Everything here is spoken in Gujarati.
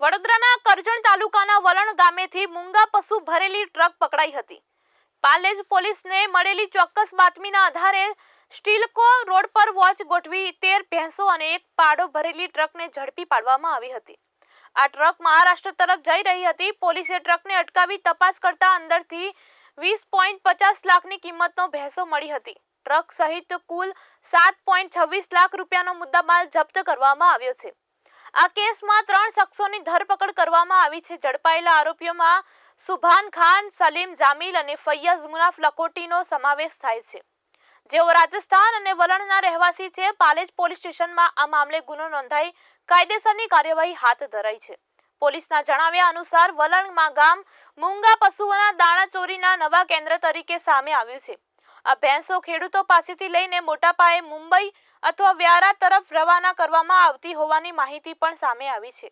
વડોદરાના કરજણ તાલુકાના વલણ ગામેથી મૂંગા પશુ ભરેલી ટ્રક પકડાઈ હતી. પાલેજ પોલીસને મળેલી ચોક્કસ બાતમીના આધારે સ્ટીલકો રોડ પર વોચ ગોઠવી તેર ભેંસો અને એક પાડો ભરેલી ટ્રકને ઝડપી પાડવામાં આવી હતી. આ ટ્રક મહારાષ્ટ્ર તરફ જઈ રહી હતી. પોલીસે ટ્રકને અટકાવી તપાસ કરતા અંદરથી વીસ પોઈન્ટ પચાસ લાખની કિંમતનો ભેંસો મળી હતી. ટ્રક સહિત કુલ સાત પોઈન્ટ છવ્વીસ લાખ રૂપિયાનો મુદ્દામાલ જપ્ત કરવામાં આવ્યો છે. આ કેસમાં ત્રણ શખ્સોની ધરપકડ કરવામાં આવી છે. ઝડપાયેલા આરોપીઓમાં સુભાન ખાન, સલીમ જામીલ અને ફૈયઝ મુનાફ લકોટીનો સમાવેશ થાય છે. જેઓ રાજસ્થાન અને વલણના રહેવાસી છે, પાલેજ પોલીસ સ્ટેશનમાં આ મામલે ગુનો નોંધાઈ કાયદેસરની કાર્યવાહી હાથ ધરાઈ છે. પોલીસના જણાવ્યા અનુસાર, વલણમાં ગામ મૂંગા પશુઓના દાણા ચોરીના નવા કેન્દ્ર તરીકે સામે આવ્યું છે. આ ભેંસો ખેડૂતો પાસેથી લઈને મોટા પાયે મુંબઈ અથવા વ્યારા તરફ રવાના કરવામાં આવતી હોવાની માહિતી પણ સામે આવી છે.